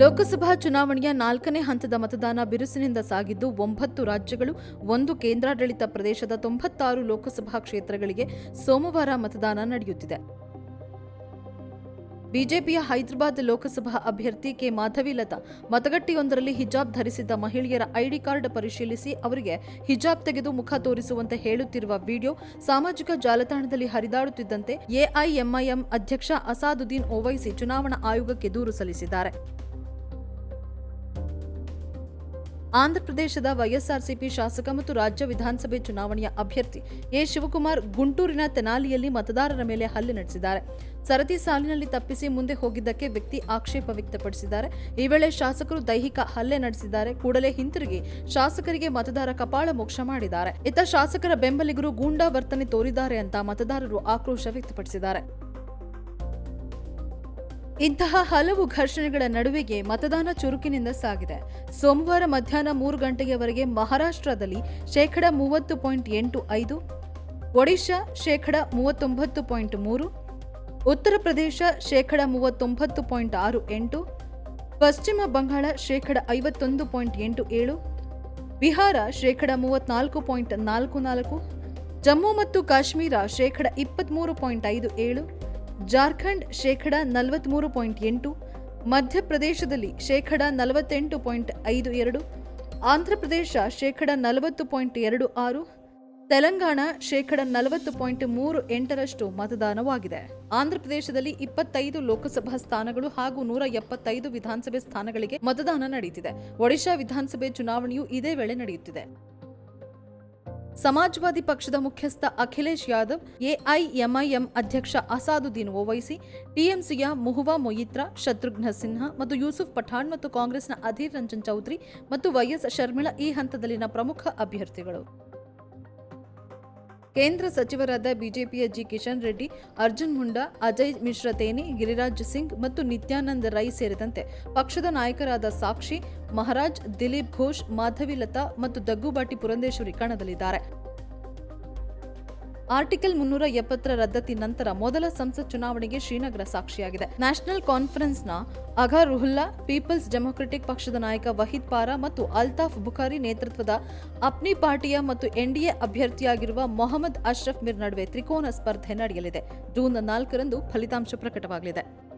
ಲೋಕಸಭಾ ಚುನಾವಣೆಯ ನಾಲ್ಕನೇ ಹಂತದ ಮತದಾನ ಬಿರುಸಿನಿಂದ ಸಾಗಿದ್ದು ಒಂಬತ್ತು ರಾಜ್ಯಗಳು, ಒಂದು ಕೇಂದ್ರಾಡಳಿತ ಪ್ರದೇಶದ ತೊಂಬತ್ತಾರು ಲೋಕಸಭಾ ಕ್ಷೇತ್ರಗಳಿಗೆ ಸೋಮವಾರ ಮತದಾನ ನಡೆಯುತ್ತಿದೆ. ಬಿಜೆಪಿಯ ಹೈದರಾಬಾದ್ ಲೋಕಸಭಾ ಅಭ್ಯರ್ಥಿ ಕೆ. ಮಾಧವಿಲತಾ ಮತಗಟ್ಟೆಯೊಂದರಲ್ಲಿ ಹಿಜಾಬ್ ಧರಿಸಿದ್ದ ಮಹಿಳೆಯರ ಐಡಿ ಕಾರ್ಡ್ ಪರಿಶೀಲಿಸಿ ಅವರಿಗೆ ಹಿಜಾಬ್ ತೆಗೆದು ಮುಖ ತೋರಿಸುವಂತೆ ಹೇಳುತ್ತಿರುವ ವಿಡಿಯೋ ಸಾಮಾಜಿಕ ಜಾಲತಾಣದಲ್ಲಿ ಹರಿದಾಡುತ್ತಿದ್ದಂತೆ ಎಐಎಂಐಎಂ ಅಧ್ಯಕ್ಷ ಅಸಾದುದ್ದೀನ್ ಓವೈಸಿ ಚುನಾವಣಾ ಆಯೋಗಕ್ಕೆ ದೂರು ಸಲ್ಲಿಸಿದ್ದಾರೆ. ಆಂಧ್ರಪ್ರದೇಶದ ವೈಎಸ್ಆರ್ಸಿಪಿ ಶಾಸಕ ಮತ್ತು ರಾಜ್ಯ ವಿಧಾನಸಭೆ ಚುನಾವಣೆಯ ಅಭ್ಯರ್ಥಿ ಎ. ಶಿವಕುಮಾರ್ ಗುಂಟೂರಿನ ತೆನಾಲಿಯಲ್ಲಿ ಮತದಾರರ ಮೇಲೆ ಹಲ್ಲೆ ನಡೆಸಿದ್ದಾರೆ. ಸರತಿ ಸಾಲಿನಲ್ಲಿ ತಪ್ಪಿಸಿ ಮುಂದೆ ಹೋಗಿದ್ದಕ್ಕೆ ವ್ಯಕ್ತಿ ಆಕ್ಷೇಪ ವ್ಯಕ್ತಪಡಿಸಿದ್ದಾರೆ. ಈ ವೇಳೆ ಶಾಸಕರು ದೈಹಿಕ ಹಲ್ಲೆ ನಡೆಸಿದ್ದಾರೆ. ಕೂಡಲೇ ಹಿಂತಿರುಗಿ ಶಾಸಕರಿಗೆ ಮತದಾರ ಕಪಾಳ ಮೋಕ್ಷ ಮಾಡಿದ್ದಾರೆ. ಇತ್ತ ಶಾಸಕರ ಬೆಂಬಲಿಗರು ಗೂಂಡಾ ವರ್ತನೆ ತೋರಿದ್ದಾರೆ ಅಂತ ಮತದಾರರು ಆಕ್ರೋಶ ವ್ಯಕ್ತಪಡಿಸಿದ್ದಾರೆ. ಇಂತಹ ಹಲವು ಘರ್ಷಣೆಗಳ ನಡುವೆಗೆ ಮತದಾನ ಚುರುಕಿನಿಂದ ಸಾಗಿದೆ. ಸೋಮವಾರ ಮಧ್ಯಾಹ್ನ ಮೂರು ಗಂಟೆಯವರೆಗೆ ಮಹಾರಾಷ್ಟ್ರದಲ್ಲಿ ಶೇಕಡ ಮೂವತ್ತು ಪಾಯಿಂಟ್ ಎಂಟು ಐದು, ಒಡಿಶಾ ಶೇಕಡ ಮೂವತ್ತೊಂಬತ್ತು ಪಾಯಿಂಟ್ ಮೂರು, ಉತ್ತರ ಪ್ರದೇಶ ಶೇಕಡ ಮೂವತ್ತೊಂಬತ್ತು ಪಾಯಿಂಟ್ ಆರು ಎಂಟು, ಪಶ್ಚಿಮ ಬಂಗಾಳ ಶೇಕಡ ಐವತ್ತೊಂದು ಪಾಯಿಂಟ್ ಎಂಟು ಏಳು, ಬಿಹಾರ ಶೇಕಡ ಮೂವತ್ನಾಲ್ಕು ಪಾಯಿಂಟ್ ನಾಲ್ಕು ನಾಲ್ಕು, ಜಮ್ಮು ಮತ್ತು ಕಾಶ್ಮೀರ ಶೇಕಡ ಇಪ್ಪತ್ತ್ಮೂರು ಪಾಯಿಂಟ್ ಐದು ಏಳು ಜಾರ್ಖಂಡ್ ಶೇಕಡ ನಲವತ್ತ್ಮೂರು ಪಾಯಿಂಟ್ ಎಂಟು, ಮಧ್ಯಪ್ರದೇಶದಲ್ಲಿ ಶೇಕಡ ನಲವತ್ತೆಂಟು ಪಾಯಿಂಟ್ ಐದು ಎರಡು, ಆಂಧ್ರಪ್ರದೇಶ ಶೇಕಡ ನಲವತ್ತು ಪಾಯಿಂಟ್ ಎರಡು ಆರು, ತೆಲಂಗಾಣ ಶೇಕಡ ನಲವತ್ತು ಪಾಯಿಂಟ್ ಮೂರು ಎಂಟರಷ್ಟು ಮತದಾನವಾಗಿದೆ. ಆಂಧ್ರಪ್ರದೇಶದಲ್ಲಿ ಇಪ್ಪತ್ತೈದು ಲೋಕಸಭಾ ಸ್ಥಾನಗಳು ಹಾಗೂ ನೂರ ಎಪ್ಪತ್ತೈದು ವಿಧಾನಸಭೆ ಸ್ಥಾನಗಳಿಗೆ ಮತದಾನ ನಡೆಯುತ್ತಿದೆ. ಒಡಿಶಾ ವಿಧಾನಸಭೆ ಚುನಾವಣೆಯೂ ಇದೇ ವೇಳೆ ನಡೆಯುತ್ತಿದೆ. ಸಮಾಜವಾದಿ ಪಕ್ಷದ ಮುಖ್ಯಸ್ಥ ಅಖಿಲೇಶ್ ಯಾದವ್, ಎಐಎಂಐಎಂ ಅಧ್ಯಕ್ಷ ಅಸಾದುದ್ದೀನ್ ಓವೈಸಿ, ಟಿಎಂಸಿಯ ಮುಹುವಾ ಮೊಯಿತ್ರಾ, ಶತ್ರುಘ್ನ ಸಿನ್ಹಾ ಮತ್ತು ಯೂಸುಫ್ ಪಠಾಣ್ ಮತ್ತು ಕಾಂಗ್ರೆಸ್ನ ಅಧೀರ್ ರಂಜನ್ ಚೌಧರಿ ಮತ್ತು ವೈಎಸ್ ಶರ್ಮಿಳಾ ಈ ಹಂತದಲ್ಲಿನ ಪ್ರಮುಖ ಅಭ್ಯರ್ಥಿಗಳು. ಕೇಂದ್ರ ಸಚಿವರಾದ ಬಿಜೆಪಿಯ ಜಿ ಕಿಶನ್ ರೆಡ್ಡಿ, ಅರ್ಜುನ್ ಮುಂಡಾ, ಅಜಯ್ ಮಿಶ್ರಾ ತೇನಿ, ಗಿರಿರಾಜ್ ಸಿಂಗ್ ಮತ್ತು ನಿತ್ಯಾನಂದ ರೈ ಸೇರಿದಂತೆ ಪಕ್ಷದ ನಾಯಕರಾದ ಸಾಕ್ಷಿ, ಮಹಾರಾಜ್, ದಿಲೀಪ್ ಘೋಷ್ ಮಾಧವಿ ಲತಾ ಮತ್ತು ದಗ್ಗುಬಾಟಿ ಪುರಂದೇಶ್ವರಿ ಕಣದಲ್ಲಿದ್ದಾರೆ. ಆರ್ಟಿಕಲ್ ಮುನ್ನೂರ ಎಪ್ಪತ್ತರ ರದ್ದತಿ ನಂತರ ಮೊದಲ ಸಂಸತ್ ಚುನಾವಣೆಗೆ ಶ್ರೀನಗರ ಸಾಕ್ಷಿಯಾಗಿದೆ. ನ್ಯಾಷನಲ್ ಕಾನ್ಫರೆನ್ಸ್ನ ರುಹುಲ್ಲಾ, ಪೀಪಲ್ಸ್ ಡೆಮೊಕ್ರೆಟಿಕ್ ಪಕ್ಷದ ನಾಯಕ ವಹಿದ್ ಪಾರಾ ಮತ್ತು ಅಲ್ತಾಫ್ ಬುಖಾರಿ ನೇತೃತ್ವದ ಅಪ್ನಿ ಪಾರ್ಟಿಯ ಮತ್ತು ಎನ್ಡಿಎ ಅಭ್ಯರ್ಥಿಯಾಗಿರುವ ಮೊಹಮ್ಮದ್ ಅಶ್ರಫ್ ಮಿರ್ ನಡುವೆ ತ್ರಿಕೋನ ಸ್ಪರ್ಧೆ ನಡೆಯಲಿದೆ. ಜೂನ್ ನಾಲ್ಕರಂದು ಫಲಿತಾಂಶ ಪ್ರಕಟವಾಗಲಿದೆ.